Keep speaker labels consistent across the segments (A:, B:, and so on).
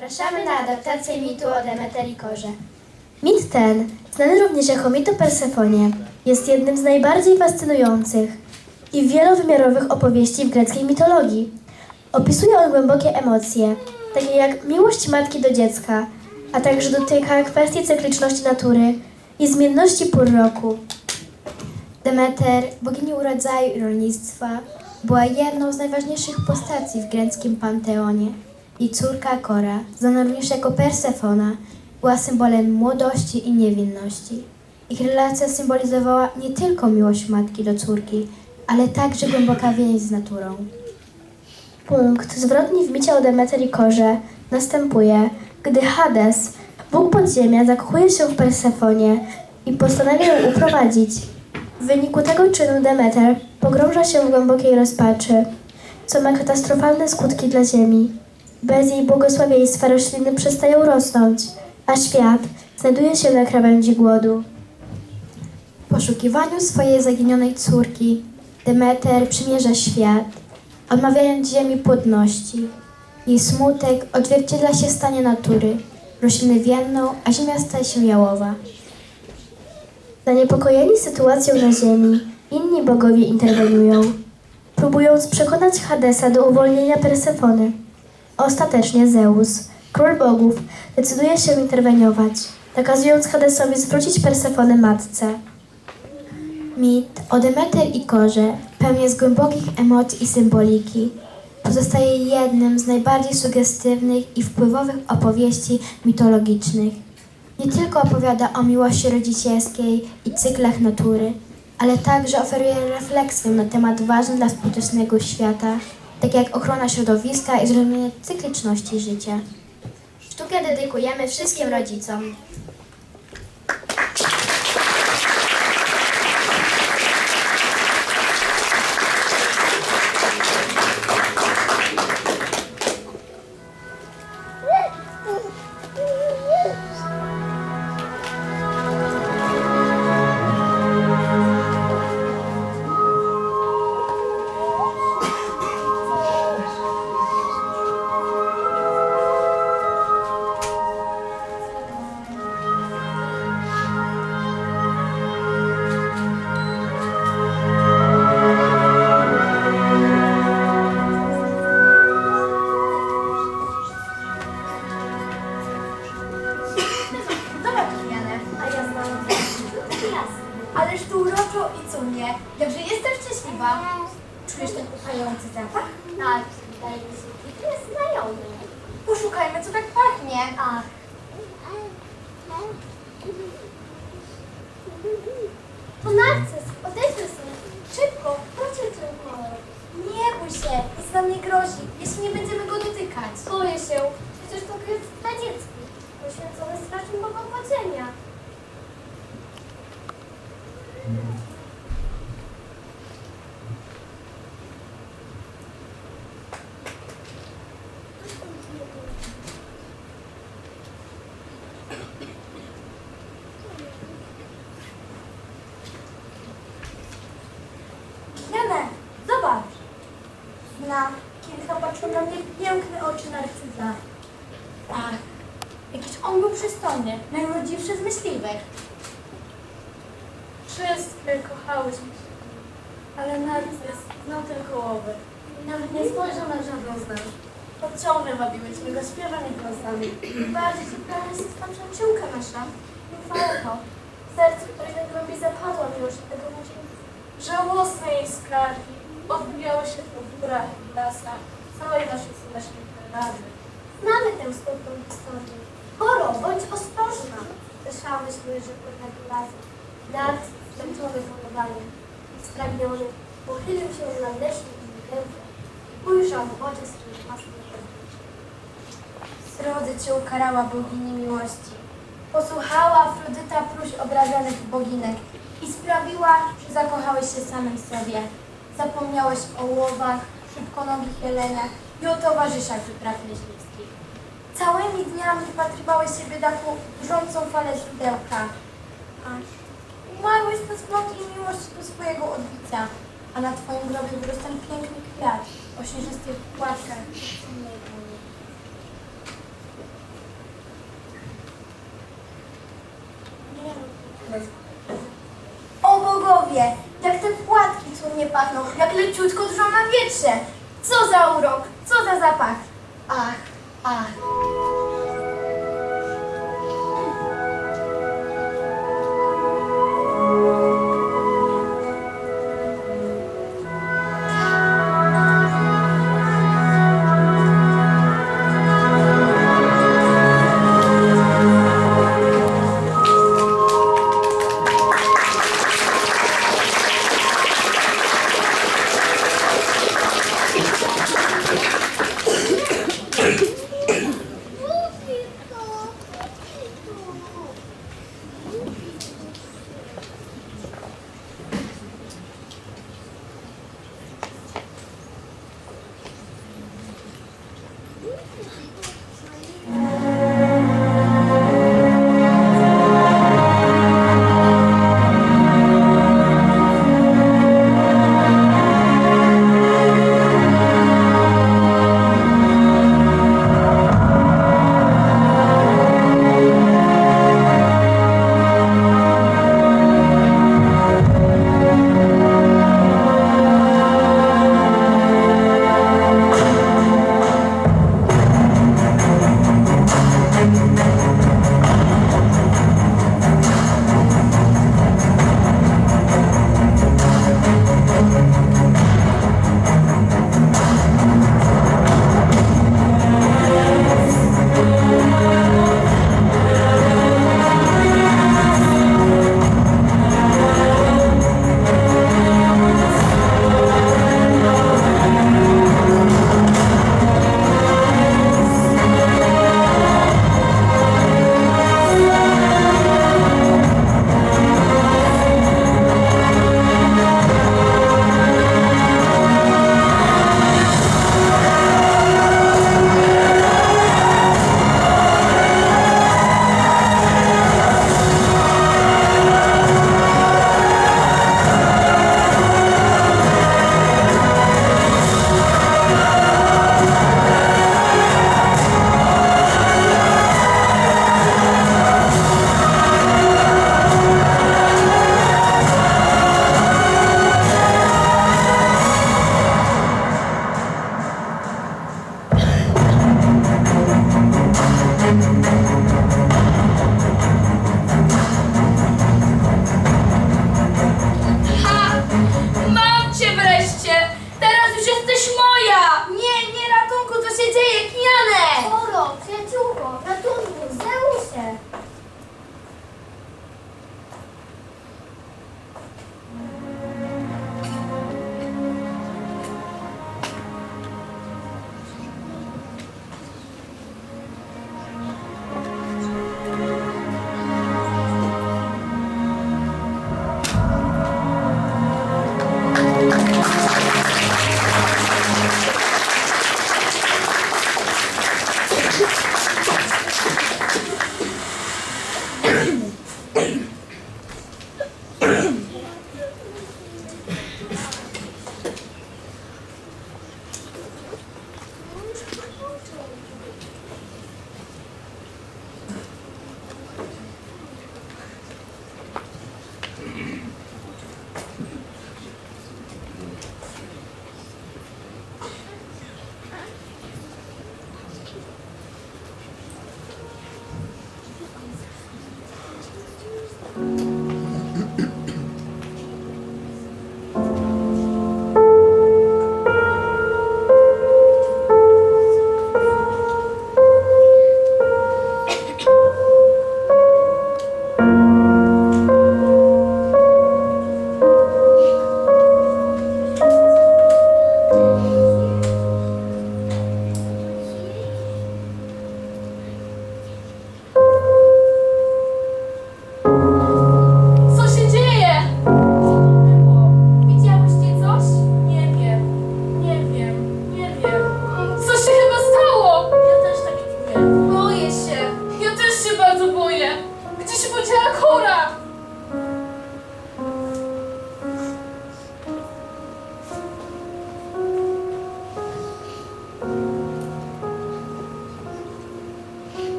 A: Zapraszamy na adaptację mitu o Demeter i Korze.
B: Mit ten, znany również jako mit o Persefonie, jest jednym z najbardziej fascynujących i wielowymiarowych opowieści w greckiej mitologii. Opisuje on głębokie emocje, takie jak miłość matki do dziecka, a także dotyka kwestii cykliczności natury i zmienności pór roku. Demeter, bogini urodzaju i rolnictwa, była jedną z najważniejszych postaci w greckim panteonie. Jej córka Kora, znana również jako Persefona, była symbolem młodości i niewinności. Ich relacja symbolizowała nie tylko miłość matki do córki, ale także głęboka więź z naturą. Punkt zwrotny w micie o Demeter i Korze następuje, gdy Hades, bóg podziemia, zakochuje się w Persefonie i postanawia ją uprowadzić. W wyniku tego czynu Demeter pogrąża się w głębokiej rozpaczy, co ma katastrofalne skutki dla Ziemi. Bez jej błogosławieństwa rośliny przestają rosnąć, a świat znajduje się na krawędzi głodu. W poszukiwaniu swojej zaginionej córki Demeter przymierza świat, odmawiając ziemi płodności. Jej smutek odzwierciedla się stanie natury. Rośliny więdną, a ziemia staje się jałowa. Zaniepokojeni sytuacją na ziemi, inni bogowie interweniują, próbując przekonać Hadesa do uwolnienia Persefony. Ostatecznie Zeus, król bogów, decyduje się interweniować, nakazując Hadesowi zwrócić Persefonę matce. Mit o Demeter i Korze, pełny z głębokich emocji i symboliki, pozostaje jednym z najbardziej sugestywnych i wpływowych opowieści mitologicznych. Nie tylko opowiada o miłości rodzicielskiej i cyklach natury, ale także oferuje refleksję na temat ważny dla współczesnego świata, tak jak ochrona środowiska i zrozumienie cykliczności życia.
A: Sztukę dedykujemy wszystkim rodzicom.
C: Kochałyśmy się, ale narcyz znał tylko łowy.
D: Nawet nie spojrzał na żadną z nas.
C: Ciągle wabiłyśmy go śpiewami głosami.
D: Bardziej się prawie jest ta przyjaciółka nasza. Chwała to. W sercu której najgłębiej zapadła miłość do tego młodzieńca.
C: Żałosne jej skargi odbijały się po górach i lasach całej naszej słonecznej rady.
D: Znamy tę smutną historię. Koro, bądź ostrożna. Słyszałyśmy, że pewnego razu Dart, zmęczony polowaniem i spragniony, pochylił się nad leśnym gębem. Ujrzał w oczy swój własny Srodzy cię ukarała bogini miłości. Posłuchała Afrodyta próśb obrażonych boginek i sprawiła, że zakochałeś się samym sobie. Zapomniałeś o łowach, szybkonogich jeleniach i o towarzyszach wypraw myśliwskich. Całymi dniami patrywałeś się biedaku wrzącą falę źródełka. Aż Mały jest na i miłość do swojego odbicia, a na twoim grobie wyrost ten piękny kwiat o śnieżystych płatkach. O bogowie, jak te płatki cudnie pachną, jak leciutko drżą na wietrze. Co za urok, co za zapach. Ach, ach.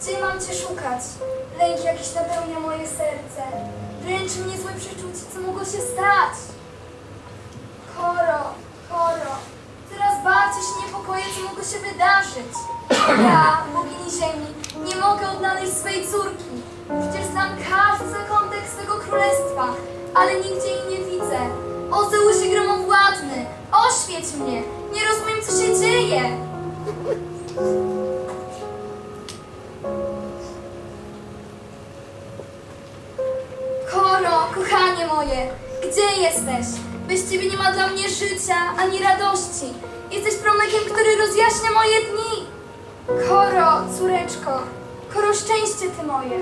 C: Gdzie
D: mam cię szukać? Lęk jakiś napełnia moje serce. Dręczy mnie złe przeczucie, co mogło się stać. Koro, Koro, coraz bardziej się niepokoję, co mogło się wydarzyć. Ja, bogini ziemi, nie mogę odnaleźć swojej córki. Przecież znam każdy zakątek swego królestwa, ale nigdzie jej nie widzę. O Zeusie gromowładny, oświeć mnie, nie rozumiem, co się dzieje. Gdzie jesteś? Bez ciebie nie ma dla mnie życia ani radości. Jesteś promykiem, który rozjaśnia moje dni. Koro, córeczko, koro szczęście ty moje.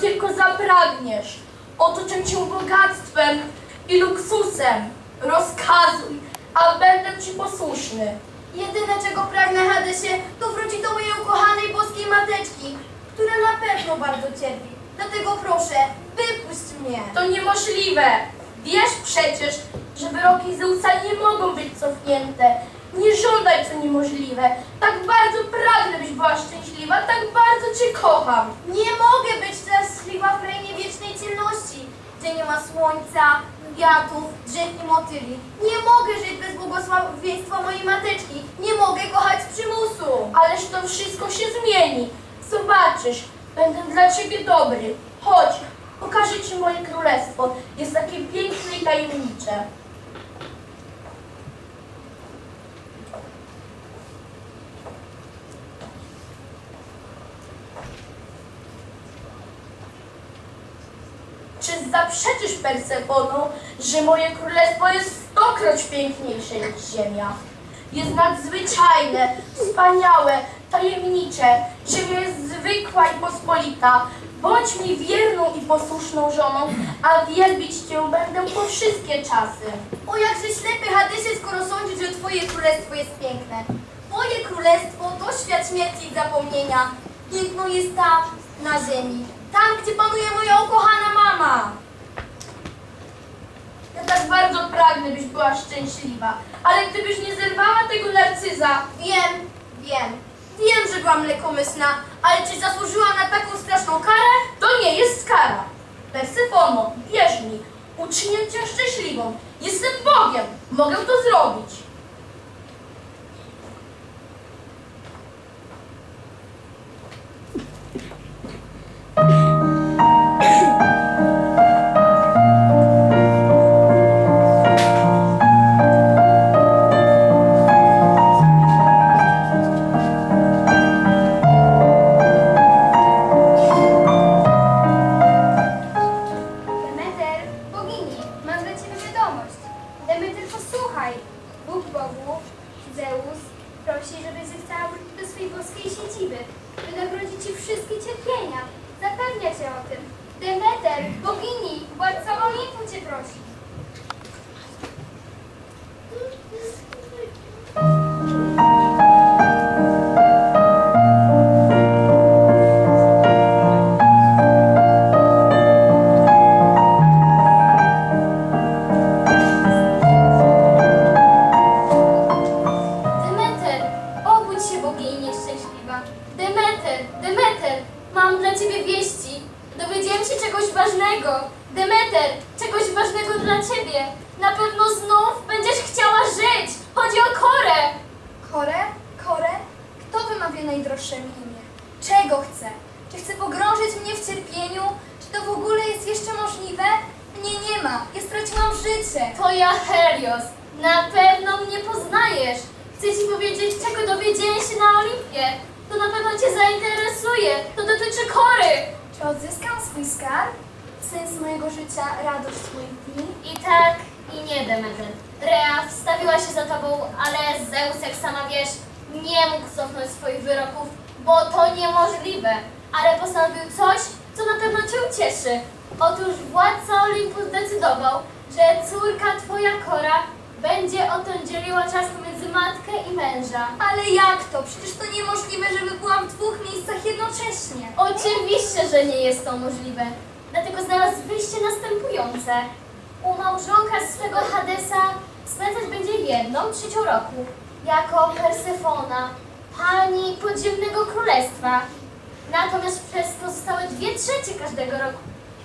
C: Tylko zapragniesz. Otoczę cię bogactwem i luksusem. Rozkazuj, a będę ci posłuszny.
D: Jedyne, czego pragnę, Hadesie, to wrócić do mojej ukochanej boskiej mateczki, która na pewno bardzo cierpi. Dlatego proszę, wypuść mnie.
C: To niemożliwe. Wiesz przecież, że wyroki Zeusa nie mogą być cofnięte. Nie żądaj co niemożliwe. Tak bardzo pragnę, byś była szczęśliwa, tak bardzo cię kocham.
D: Nie mogę być szczęśliwa w krainie wiecznej ciemności, gdzie nie ma słońca, kwiatów, drzew i motyli. Nie mogę żyć bez błogosławieństwa mojej mateczki. Nie mogę kochać przymusu.
C: Ależ to wszystko się zmieni. Zobaczysz, będę dla ciebie dobry. Chodź, pokażę ci moje królestwo. Jest takie piękne i tajemnicze. Czy Persefono, że moje królestwo jest stokroć piękniejsze niż ziemia? Jest nadzwyczajne, wspaniałe, tajemnicze. Ziemia jest zwykła i pospolita. Bądź mi wierną i posłuszną żoną, a wielbić Cię będę po wszystkie czasy.
D: O jakże ślepy Hadesie, skoro sądzisz, że twoje królestwo jest piękne. Twoje królestwo to świat śmierci i zapomnienia. Piękno jest tam, na ziemi. Tam, gdzie panuje moja ukochana mama.
C: Tak bardzo pragnę, byś była szczęśliwa. Ale gdybyś nie zerwała tego narcyza,
D: Wiem, wiem. Wiem, że byłam lekomyślna, ale czy zasłużyłam na taką straszną karę?
C: to nie jest kara. Persefono, wierz mi, uczynię Cię szczęśliwą. Jestem Bogiem, mogę to zrobić.
E: Zapewnia cię o tym. Demeter, bogini, władca Olimpu cię prosi.
D: Życie.
A: To ja Helios. Na pewno mnie poznajesz. Chcę ci powiedzieć, czego dowiedziałem się na Olimpie. To na pewno cię zainteresuje. To dotyczy Kory.
D: Czy odzyskam swój skarb? Sens mojego życia, radość moich dni?
A: I tak, i nie, Demeter. Rea wstawiła się za tobą, ale Zeus, jak sama wiesz, nie mógł cofnąć swoich wyroków, bo to niemożliwe. Ale postanowił coś, co na pewno cię ucieszy. Otóż władca Olimpu zdecydował, że córka twoja Kora będzie odtąd dzieliła czas pomiędzy matkę i męża.
D: Ale jak to? Przecież to niemożliwe, żeby byłam w dwóch miejscach jednocześnie.
A: Oczywiście, że nie jest to możliwe. Dlatego znalazł wyjście następujące. U małżonka swego Hadesa spędzać będzie jedną trzecią roku. Jako Persefona, pani podziemnego królestwa. Natomiast przez pozostałe dwie trzecie każdego roku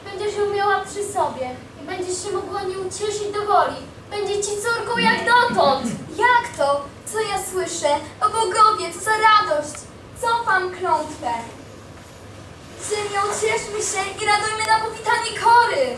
A: będziesz ją miała przy sobie będziesz się mogła nie ucieszyć do woli. Będzie ci córką jak dotąd.
D: Jak to? Co ja słyszę? O bogowie, co za radość! Cofam klątwę. Ziemio, cieszmy się i radujmy na powitanie Kory!